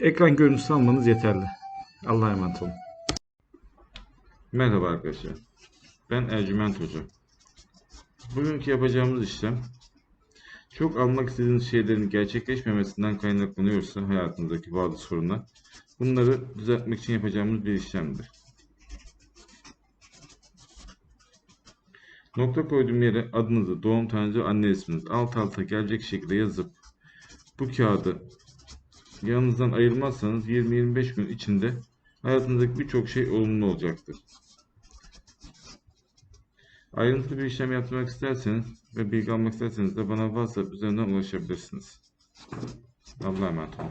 Ekran görüntüsü almanız yeterli. Allah'a emanet olun. Merhaba arkadaşlar. Ben Ercüment Hoca. Bugünkü yapacağımız işlem çok almak istediğiniz şeylerin gerçekleşmemesinden kaynaklanıyorsa hayatınızdaki bazı sorunlar bunları düzeltmek için yapacağımız bir işlemdir. Nokta koyduğum yere adınızı, doğum tarihinizi, anne isminizi alt alta gelecek şekilde yazıp bu kağıdı yanınızdan ayırmazsanız 20-25 gün içinde hayatınızdaki birçok şey olumlu olacaktır. Ayrıntılı bir işlem yaptırmak isterseniz ve bilgi almak isterseniz de bana WhatsApp üzerinden ulaşabilirsiniz. Allah'a emanet olun.